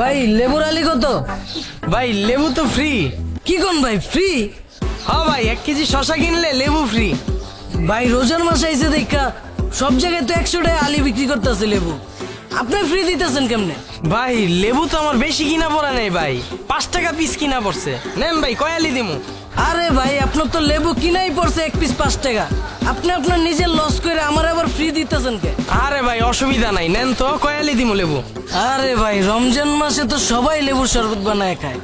ভাই লেবুর আলি কত? ভাই লেবু তো ফ্রি কি কোন ভাই ফ্রি হ্যাঁ ভাই এক কেজি শশা কিনলে লেবু ফ্রি ভাই রোজার মাসে আইসে দেখা সব জায়গায় তো একশো টাকা আলি বিক্রি করতেছে লেবু। আপনি ফ্রি দিতেছেন কেমনে? ভাই লেবু তো আমার বেশি কিনা পড়া নেই ভাই। পাঁচ টাকা পিস কিনা পড়ছে। নেন ভাই কয়ালি দিমু? আরে ভাই আপনার তো লেবু কিনাই পড়ছে এক পিস পাঁচ টাকা। আপনি আপনার নিজের লস করে আমার আবার ফ্রি দিতেছেন কে? আরে ভাই অসুবিধা নাই। নেন তো কয়ালি দিমু লেবু। আরে ভাই রমজান মাসে তো সবাই লেবুর শরবত বানায় খায়।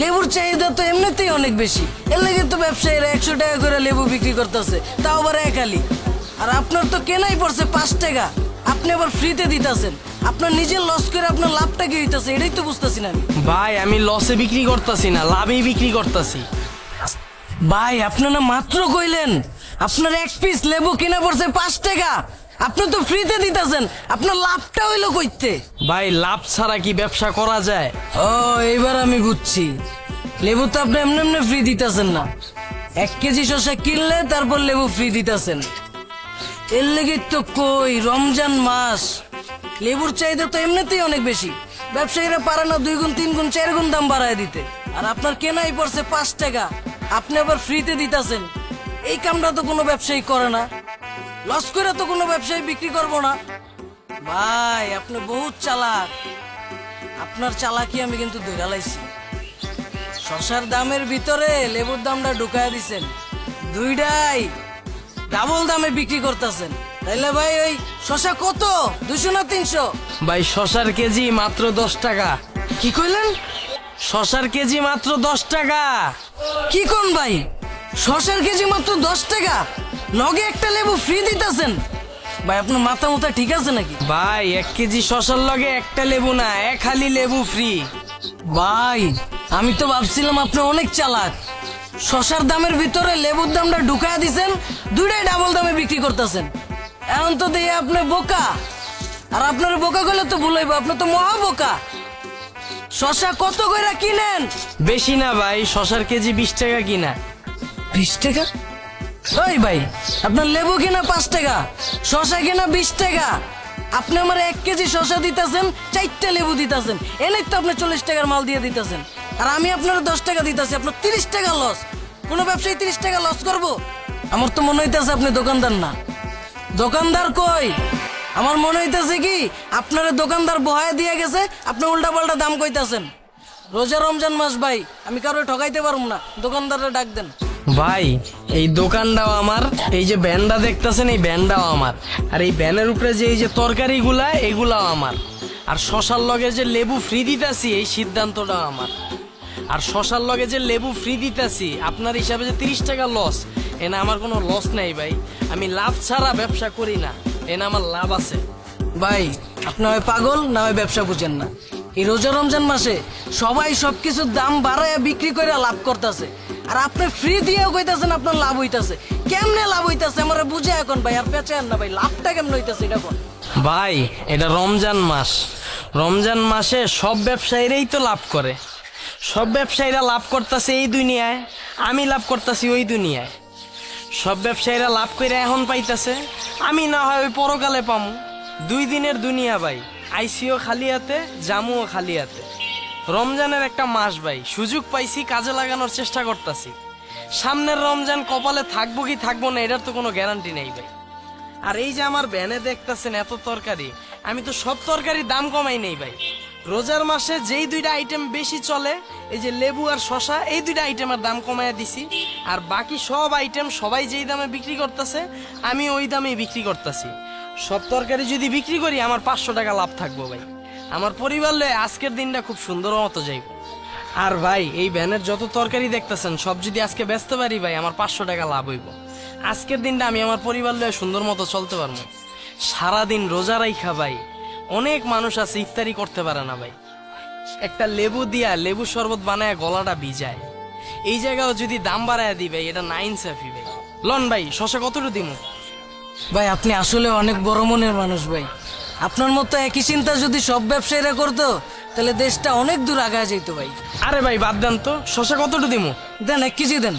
লেবুর চাহিদা তো এমনিতেই অনেক বেশি। এর লাগে তো ব্যবসায়ীরা একশো টাকা করে লেবু বিক্রি করতেছে তাও আবার এক আলি আর আপনার তো কেনাই পড়ছে পাঁচ টাকা। আপনি আবার ফ্রিতে দিতেছেন। আপনার নিজের লস করে আপনার লাভটা কি হইতাছে এটাই তো বুঝতেছি না আমি। ভাই আমি লসে বিক্রি করতেছি না লাভেই বিক্রি করতেছি। ভাই আপনি না মাত্র কইলেন আপনার এক পিস লেবু কিনা পড়ছে পাঁচ টাকা। আপনি তো ফ্রিতে দিতেছেন আপনার লাভটা হইল কইতে। ভাই লাভ ছাড়া কি ব্যবসা করা যায়? ও এবার আমি বুঝছি। লেবু তো আপনি এমনি এমনি ফ্রি দিতেছেন না। এক কেজি শসা কিনলে তারপর লেবু ফ্রি দিতেছেন। এর লেগে তো কই রমজান মাস। লেবুর চাহিদা তো এমনিতেই অনেক বেশি। ব্যবসায়ীরা পারে না দুই গুণ তিন গুণ চার গুণ দাম বাড়ায় দিতে। আর আপনার কেনাই পড়ছে পাঁচ টাকা। আপনি আবার ফ্রিতে দিতেছেন। এই কামটা তো কোনো ব্যবসায়ী করে না। লস করে তো কোনো ব্যবসায়ী বিক্রি করব না। ভাই আপনি বহুত চালাক। আপনার চালাকি আমি কিন্তু দেখালাইছি শশার দামের ভিতরে লেবুর দামটা ঢুকায় দিছেন। দুইটাই ডাবল দামে বিক্রি করতেছেন। তাইলে ভাই ওই শশা কত? দুশো না তিনশো? ভাই শশার কেজি মাত্র দশ টাকা। কি কইলেন? শশার কেজি মাত্র দশ টাকা। কি কোন ভাই? শশার কেজি মাত্র দশ টাকা। লগে একটা লেবু ফ্রি দিতেছেন। ভাই আপনার মাথা মুথা ঠিক আছে নাকি? ভাই এক কেজি শশার লগে একটা লেবু না এক হালি লেবু ফ্রি ভাই আমি তো ভাবছিলাম আপনি অনেক চালাক। শশার দামের ভিতরে লেবুর দামটা ঢুকায় দিছেন দুইটাই ডাবল দামে বিক্রি করতেছেন। এখন তো দিয়ে আপনি বোকা। আর আপনার বোকা করলে তো ভুল হইব আপনি তো মহা বোকা। শশা কত কইরা কিনেন? বেশি না ভাই শশার কেজি বিশ টাকা কিনা। বিশ টাকা? ওই ভাই, আপনার লেবু কিনা পাঁচ টাকা, শশা কিনা বিশ টাকা। আপনি আমার এক কেজি শশা দিতেছেন, চারটে লেবু দিতেছেন। এনেই তো আপনি চল্লিশ টাকার মাল দিয়ে দিতেছেন। আর আমি আপনার দশ টাকা দিতেছি, আপনার তিরিশ টাকা লস। কোনো ব্যবসায়ী তিরিশ টাকা লস করব? আমার তো মনে হইতেছে আপনি দোকানদার না। দোকানদার কই? আমার মনে হইতেছে কি, আপনার দোকানদার বহায় দিয়ে গেছে, আপনি উল্টা পাল্টা দাম কইতাছেন। রোজা রমজান মাস ভাই, আমি কারও ঠকাইতে পারব না দোকানদারে ডাক দেন। ভাই, এই দোকানটাও আমার, এই যে ব্যানটা দেখতেছেন, এই ব্যানটাও আমার। আর এই ব্যানের উপরে যে এই যে তরকারিগুলা, এগুলাও আমার। আর শশার লগে যে লেবু ফ্রি দিতাছি, এই সিদ্ধান্তটাও আমার। আর শশার লগে যে লেবু ফ্রি দিতাছি, আপনার হিসাবে যে তিরিশ টাকা লস এনে আমার কোনো লস নেই ভাই। আমি লাভ ছাড়া ব্যবসা করি না, এনে আমার লাভ আছে। ভাই, আপনি হয় পাগল না হয় ব্যবসা বুঝেন না? এই রোজা রমজান মাসে সবাই সবকিছুর দাম বাড়ায় বিক্রি করে লাভ করতেছে। আর আপনি ফ্রি দিয়েও কইতাছেন আপনার লাভ হইতাছে। কেমনে লাভ হইতাছে আমার বুঝে এখন ভাই, আর পেঁচেন না ভাই, লাভটা কেমনে হইতাছে এটা কোন ভাই, এটা রমজান মাস। রমজান মাসে সব ব্যবসায়ীরাই তো লাভ করে। সব ব্যবসায়ীরা লাভ করতেছে এই দুনিয়ায়, আমি লাভ করতেছি ওই দুনিয়ায়। সব ব্যবসায়ীরা লাভ করে এখন পাইতেছে, আমি না হয় ওই পরকালে পামু। দুই দিনের দুনিয়া ভাই। আইসিও খালি হাতে, জামুও খালি হাতে। রমজানের একটা মাস ভাই, সুযোগ পাইছি, কাজে লাগানোর চেষ্টা করতেছি। সামনের রমজান কপালে থাকব কি থাকব না, এটার তো কোনো গ্যারান্টি নেই ভাই। আর এই যে আমার ভ্যানে দেখতেছেন এত তরকারি, আমি তো সব তরকারির দাম কমাই নেই ভাই। রোজার মাসে যেই দুইটা আইটেম বেশি চলে, এই যে লেবু আর শশা এই দুইটা আইটেমের দাম কমাইয়া দিছি। আর বাকি সব আইটেম সবাই যেই দামে বিক্রি করতেছে আমি ওই দামেই বিক্রি করতেছি। সব তরকারি যদি বিক্রি করি, আমার পাঁচশো টাকা লাভ থাকব ভাই। আমার পরিবার লয়ে আজকের দিনটা খুব সুন্দর মতো যাইব। আর ভাই, এই ভ্যানের যত তরকারি দেখতেছেন, সব যদি আজকে ব্যস্ত পারি ভাই, আমার পাঁচশো টাকা লাভ হইব। আজকের দিনটা আমি আমার পরিবার লয়ে সুন্দর মতো চলতে পারব। সারাদিন রোজা রাইখা ভাই, অনেক মানুষ আছে ইফতারি করতে পারে না ভাই। একটা লেবু দিয়া লেবু শরবত বানায় গলাটা ভিজায়। এই জায়গাও যদি দাম বাড়ায় দিবে এটা নাইন সাফি ভাই। লন ভাই, শশা কতটুকু দিমু? ভাই আপনি আসলে অনেক বড় মনের মানুষ ভাই। আপনার মতো একই চিন্তা যদি সব ব্যবসায়ীরা করতো তাহলে দেশটা অনেক দূর আগায় যেত ভাই। আরে ভাই বাদ দেন তো। শশা কতটা দিমু? দেন এক কেজি দেন।